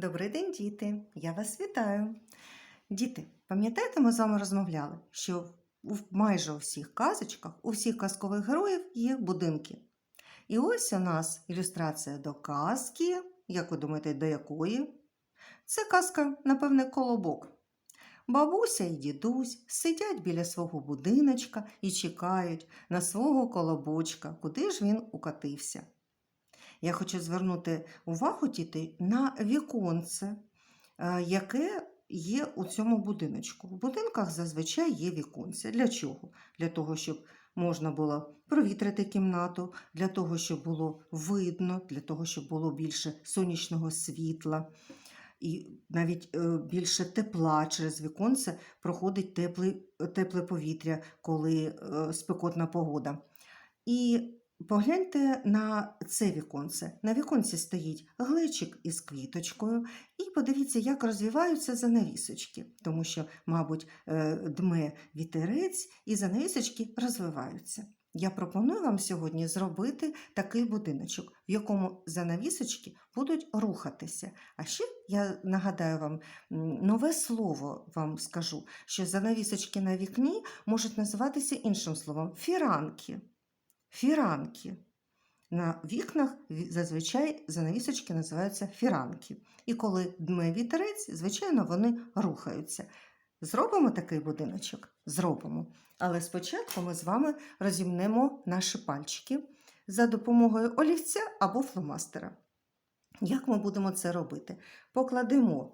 Добрий день, діти! Я вас вітаю. Діти, пам'ятаєте, ми з вами розмовляли, що майже у всіх казочках, у всіх казкових героїв є будинки. І ось у нас ілюстрація до казки. Як ви думаєте, до якої? Це казка, напевне, колобок. Бабуся і дідусь сидять біля свого будиночка і чекають на свого колобочка, куди ж він укатився. Я хочу звернути увагу діти на віконце, е, яке є у цьому будиночку. В будинках зазвичай є віконце. Для чого? Для того, щоб можна було провітрити кімнату, для того, щоб було видно, для того, щоб було більше сонячного світла. І навіть е, більше тепла через віконце проходить теплий, тепле повітря, коли е, спекотна погода. І Погляньте на це віконце. На віконці стоїть глечик із квіточкою, і подивіться, як розвиваються занавісочки, тому що, мабуть, е, дме вітерець і занавісочки розвиваються. Я пропоную вам сьогодні зробити такий будиночок, в якому занавісочки будуть рухатися. А ще я нагадаю вам нове слово вам скажу, що занавісочки на вікні можуть називатися іншим словом фіранки фіранки. На вікнах зазвичай занавісочки називаються фіранки. І коли дме вітерець, звичайно, вони рухаються. Зробимо такий будиночок? Зробимо. Але спочатку ми з вами розімнемо наші пальчики за допомогою олівця або фломастера. Як ми будемо це робити? Покладемо,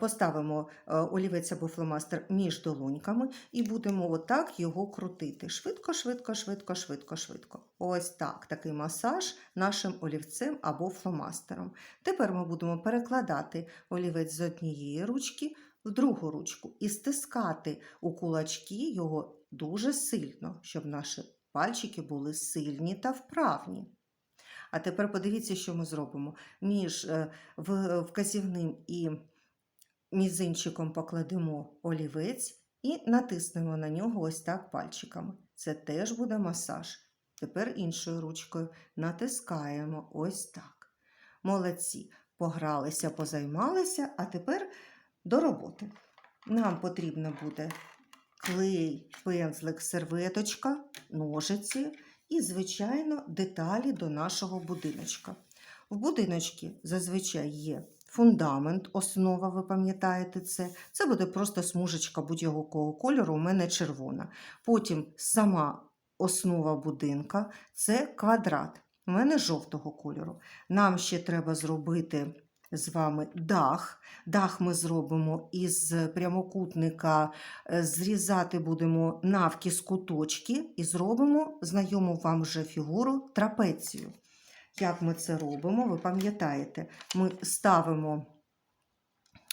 поставимо е, олівець або фломастер між долоньками і будемо отак його крутити. Швидко, швидко, швидко, швидко, швидко. Ось так, такий масаж нашим олівцем або фломастером. Тепер ми будемо перекладати олівець з однієї ручки в другу ручку і стискати у кулачки його дуже сильно, щоб наші пальчики були сильні та вправні. А тепер подивіться, що ми зробимо. Між е, вказівним і мізинчиком покладемо олівець і натиснемо на нього ось так пальчиками. Це теж буде масаж. Тепер іншою ручкою натискаємо ось так. Молодці. Погралися, позаймалися, а тепер до роботи. Нам потрібно буде клей, пензлик, серветочка, ножиці і, звичайно, деталі до нашого будиночка. В будиночці зазвичай є фундамент, основа, ви пам'ятаєте це. Це буде просто смужечка будь-якого кольору, у мене червона. Потім сама основа будинка це квадрат. У мене жовтого кольору. Нам ще треба зробити з вами дах. Дах ми зробимо із прямокутника, е, зрізати будемо навкіс куточки і зробимо знайому вам вже фігуру трапецію. Як ми це робимо, ви пам'ятаєте, ми ставимо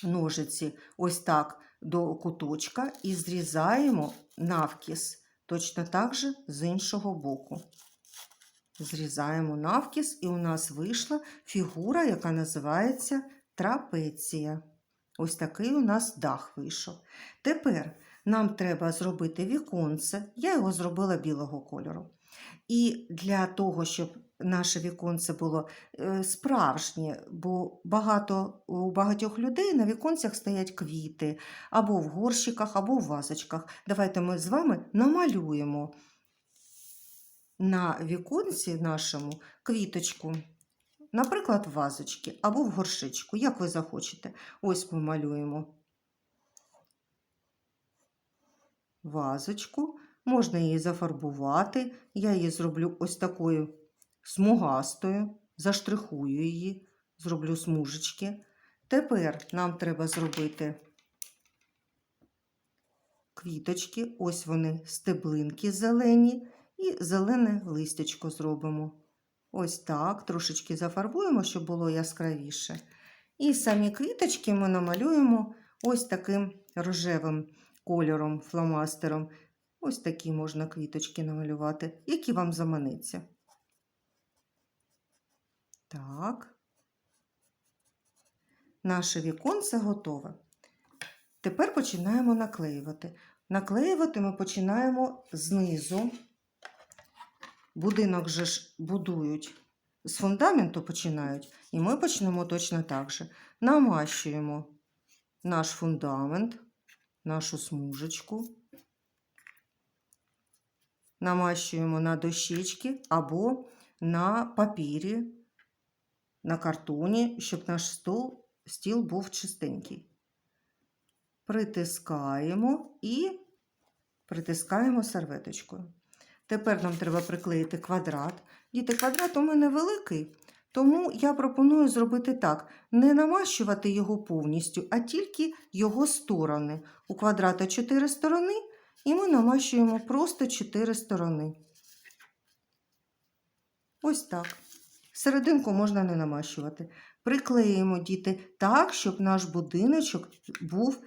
ножиці ось так до куточка і зрізаємо навкіс точно так же з іншого боку. Зрізаємо навкіс, і у нас вийшла фігура, яка називається трапеція. Ось такий у нас дах вийшов. Тепер нам треба зробити віконце. Я його зробила білого кольору. І для того, щоб наше віконце було е, справжнє, бо багато, у багатьох людей на віконцях стоять квіти або в горщиках, або в вазочках. Давайте ми з вами намалюємо на віконці нашому квіточку, наприклад, в вазочки або в горшичку, як ви захочете. Ось ми малюємо вазочку, можна її зафарбувати. Я її зроблю ось такою смугастою, заштрихую її, зроблю смужечки. Тепер нам треба зробити квіточки, ось вони, стеблинки зелені, і зелене листячко зробимо. Ось так, трошечки зафарбуємо, щоб було яскравіше. І самі квіточки ми намалюємо ось таким рожевим кольором, фломастером. Ось такі можна квіточки намалювати, які вам заманиться. Так. Наше віконце готове. Тепер починаємо наклеювати. Наклеювати ми починаємо знизу. Будинок же ж будують з фундаменту починають, і ми почнемо точно так же. Намащуємо наш фундамент, нашу смужечку, намащуємо на дощечки або на папірі, на картоні, щоб наш стол, стіл був чистенький. Притискаємо і притискаємо серветочкою. Тепер нам треба приклеїти квадрат. Діти, квадрат у мене великий, тому я пропоную зробити так: не намащувати його повністю, а тільки його сторони. У квадрата 4 сторони, і ми намащуємо просто 4 сторони. Ось так. Серединку можна не намащувати. Приклеїмо діти так, щоб наш будиночок був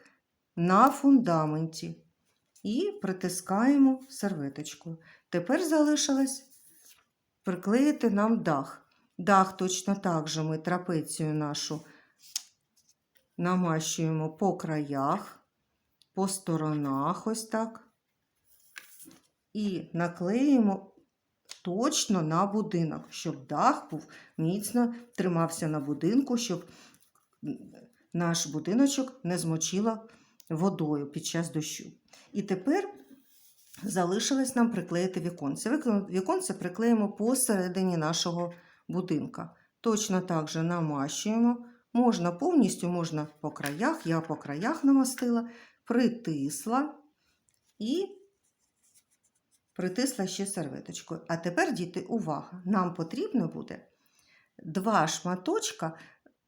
на фундаменті. І притискаємо серветочкою. Тепер залишилось приклеїти нам дах. Дах точно так же ми трапецію нашу намащуємо по краях, по сторонах, ось так. І наклеїмо точно на будинок, щоб дах був міцно тримався на будинку, щоб наш будиночок не змочило водою під час дощу. І тепер залишилось нам приклеїти віконце. Віконце приклеїмо посередині нашого будинка. Точно так же намащуємо. Можна повністю, можна по краях. Я по краях намастила, притисла і притисла ще серветочкою. А тепер, діти, увага! Нам потрібно буде два шматочка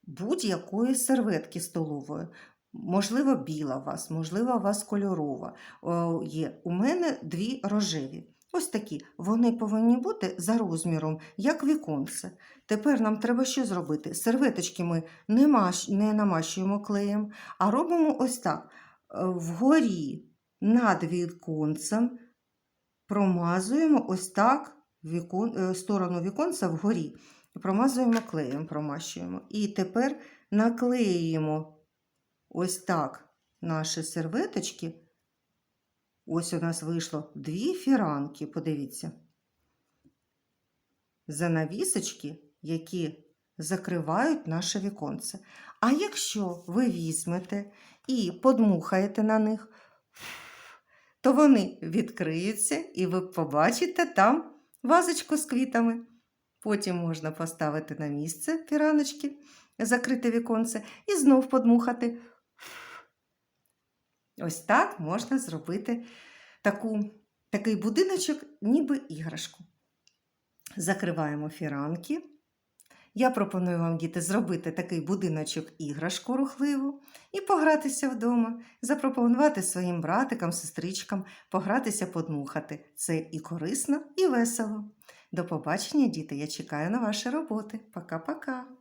будь-якої серветки столової. Можливо, біла у вас, можливо, у вас кольорова О, є. У мене дві рожеві. Ось такі. Вони повинні бути за розміром, як віконце. Тепер нам треба що зробити? Серветочки ми не, маш... не намащуємо клеєм, а робимо ось так. Е, Вгорі над віконцем промазуємо ось так вікон... е, сторону віконця вгорі. Промазуємо клеєм, промащуємо. І тепер наклеїмо ось так наші серветочки. Ось у нас вийшло дві фіранки, подивіться. Занавісочки, які закривають наше віконце. А якщо ви візьмете і подмухаєте на них, то вони відкриються і ви побачите там вазочку з квітами. Потім можна поставити на місце фіраночки, закрити віконце і знов подмухати. Ось так можна зробити таку, такий будиночок, ніби іграшку. Закриваємо фіранки. Я пропоную вам, діти, зробити такий будиночок іграшку рухливу і погратися вдома, запропонувати своїм братикам, сестричкам, погратися, подмухати. Це і корисно, і весело. До побачення, діти! Я чекаю на ваші роботи. Пока-пока!